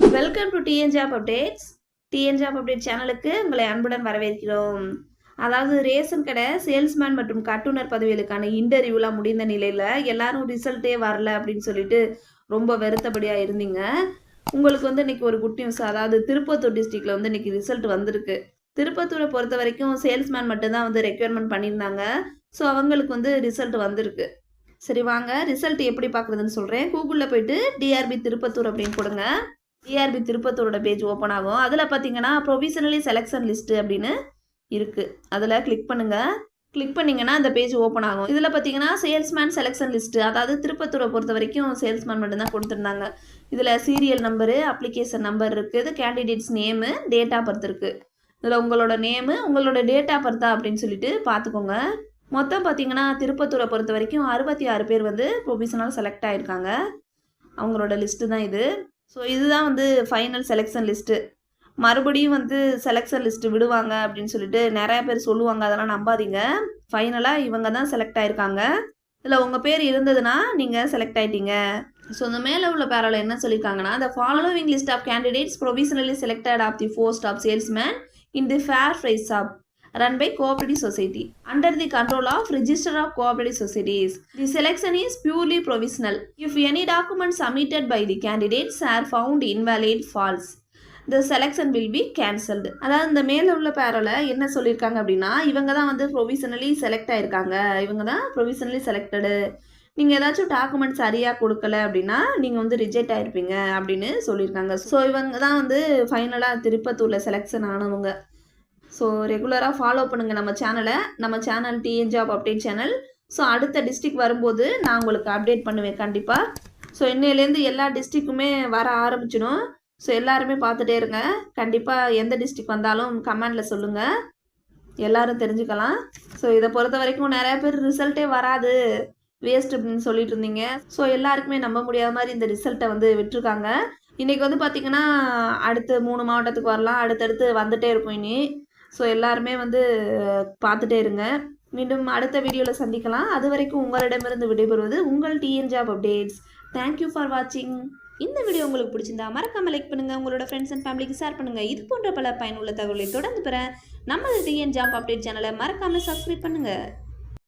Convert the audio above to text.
Welcome to TN job updates TN job update சேனலுக்கு உங்களை அன்புடன் வரவேற்கிறோம். அதாவது ரேஷன் கடை சேல்ஸ்மேன் மற்றும் கட்டுனர் பதவிகளுக்கான இன்டர்வியூலாம் முடிந்த நிலையில் எல்லாரும் ரிசல்ட்டே வரல அப்படின்னு சொல்லிட்டு ரொம்ப வருத்தப்படியாக இருந்தீங்க. உங்களுக்கு வந்து இன்னைக்கு ஒரு குட் நியூஸ் அதாவது திருப்பத்தூர் டிஸ்ட்ரிக்டில் வந்து இன்னைக்கு ரிசல்ட் வந்திருக்கு. திருப்பத்தூரை பொறுத்த வரைக்கும் சேல்ஸ்மேன் மட்டும்தான் வந்து ரெக்யர்மெண்ட் பண்ணியிருந்தாங்க. ஸோ அவங்களுக்கு வந்து ரிசல்ட் வந்திருக்கு. சரி வாங்க ரிசல்ட் எப்படி பார்க்குறதுன்னு சொல்கிறேன் கூகுளில் போயிட்டு டிஆர்பி திருப்பத்தூர் அப்படின்னு கொடுங்க டிஆர்பி திருப்பத்தூரோட பேஜ் ஓப்பன் ஆகும். அதில் பார்த்தீங்கன்னா ப்ரொவிஷனலி செலெக்ஷன் லிஸ்ட்டு அப்படின்னு இருக்குது அதில் கிளிக் பண்ணுங்கள் கிளிக் பண்ணிங்கன்னா அந்த பேஜ் ஓப்பன் ஆகும். இதில் பார்த்தீங்கன்னா சேல்ஸ்மேன் செலெக்ஷன் லிஸ்ட்டு அதாவது திருப்பத்தூரை பொறுத்த வரைக்கும் சேல்ஸ்மேன் மட்டும்தான் கொடுத்துருந்தாங்க. இதில் சீரியல் நம்பரு அப்ளிகேஷன் நம்பர் இருக்குது candidates name date of birth இருக்குது இதில் உங்களோட நேமு உங்களோட டேட் ஆஃப் பர்த்தா அப்படின்னு சொல்லிட்டு பார்த்துக்கோங்க மொத்தம் பார்த்தீங்கன்னா திருப்பத்தூரை பொறுத்த வரைக்கும் அறுபத்தி ஆறு பேர் வந்து ப்ரொவிஷனல் செலக்ட் ஆகிருக்காங்க அவங்களோட லிஸ்ட்டு தான் இது. ஸோ இதுதான் வந்து ஃபைனல் செலெக்ஷன் லிஸ்ட்டு மறுபடியும் வந்து செலெக்ஷன் லிஸ்ட்டு விடுவாங்க அப்படின்னு சொல்லிட்டு நிறையா பேர் சொல்லுவாங்க. அதெல்லாம் நம்பாதீங்க. ஃபைனலாக இவங்க தான் செலக்ட் ஆயிருக்காங்க. இதில் உங்கள் பேர் இருந்ததுன்னா நீங்கள் செலக்ட் ஆயிட்டீங்க. ஸோ இந்த மேலே உள்ள பேரால என்ன சொல்லியிருக்காங்கன்னா the following list of candidates provisionally selected of the post of salesman in the fair price shop run by cooperative society under the control of register of Cooperative societies the selection is purely provisional if any document submitted by the candidates are found invalid, false the selection will be cancelled அதாவது இந்த மேலே உள்ள பேரோல என்ன சொல்லியிருக்காங்க அப்படின்னா இவங்க தான் வந்து ப்ரொவிஷனலி செலக்ட் ஆகிருக்காங்க இவங்க தான் ப்ரொவிஷனலி செலக்டடு நீங்கள் ஏதாச்சும் டாக்குமெண்ட் சரியாக கொடுக்கல அப்படின்னா நீங்கள் வந்து ரிஜெக்ட் ஆகிருப்பீங்க அப்படின்னு சொல்லியிருக்காங்க ஸோ இவங்க தான் வந்து ஃபைனலாக திருப்பத்தூரில் செலெக்ஷன் ஆனவங்க ஸோ ரெகுலராக ஃபாலோ பண்ணுங்கள் நம்ம சேனலை நம்ம channel TN job update channel so அடுத்த டிஸ்ட்ரிக் வரும்போது நான் உங்களுக்கு அப்டேட் பண்ணுவேன் கண்டிப்பாக ஸோ இன்னையிலேருந்து எல்லா டிஸ்ட்ரிக்குமே வர ஆரம்பிச்சிடும். ஸோ எல்லாருமே பார்த்துட்டே இருங்க. கண்டிப்பாக எந்த டிஸ்ட்ரிக் வந்தாலும் கமெண்டில் சொல்லுங்கள் எல்லாரும் தெரிஞ்சுக்கலாம். ஸோ இதை பொறுத்த வரைக்கும் நிறைய பேர் ரிசல்ட்டே வராது. வேஸ்ட் அப்படின்னு சொல்லிட்டு இருந்தீங்க. ஸோ எல்லாருக்குமே நம்ப முடியாத மாதிரி இந்த ரிசல்ட்டை வந்து விட்டுருக்காங்க. இன்றைக்கி வந்து பார்த்திங்கன்னா அடுத்து மூணு மாவட்டத்துக்கு வரலாம். அடுத்தடுத்து வந்துகிட்டே இருக்கும் இனி. ஸோ எல்லாருமே வந்து பார்த்துட்டே இருங்க. மீண்டும் அடுத்த வீடியோவில் சந்திக்கலாம். அது வரைக்கும் உங்களிடமிருந்து விடைபெறுவது உங்கள் TN job updates thank you for வாட்சிங் இந்த வீடியோ உங்களுக்கு பிடிச்சிருந்தா மறக்காம லைக் பண்ணுங்கள் உங்களோட ஃப்ரெண்ட்ஸ் அண்ட் ஃபேமிலிக்கு ஷேர் பண்ணுங்க. இது போன்ற பல பயனுள்ள தகவலை தொடர்ந்து பெற நமது டிஎன் ஜாப் அப்டேட் சேனலை மறக்காமல் சப்ஸ்கிரைப் பண்ணுங்கள்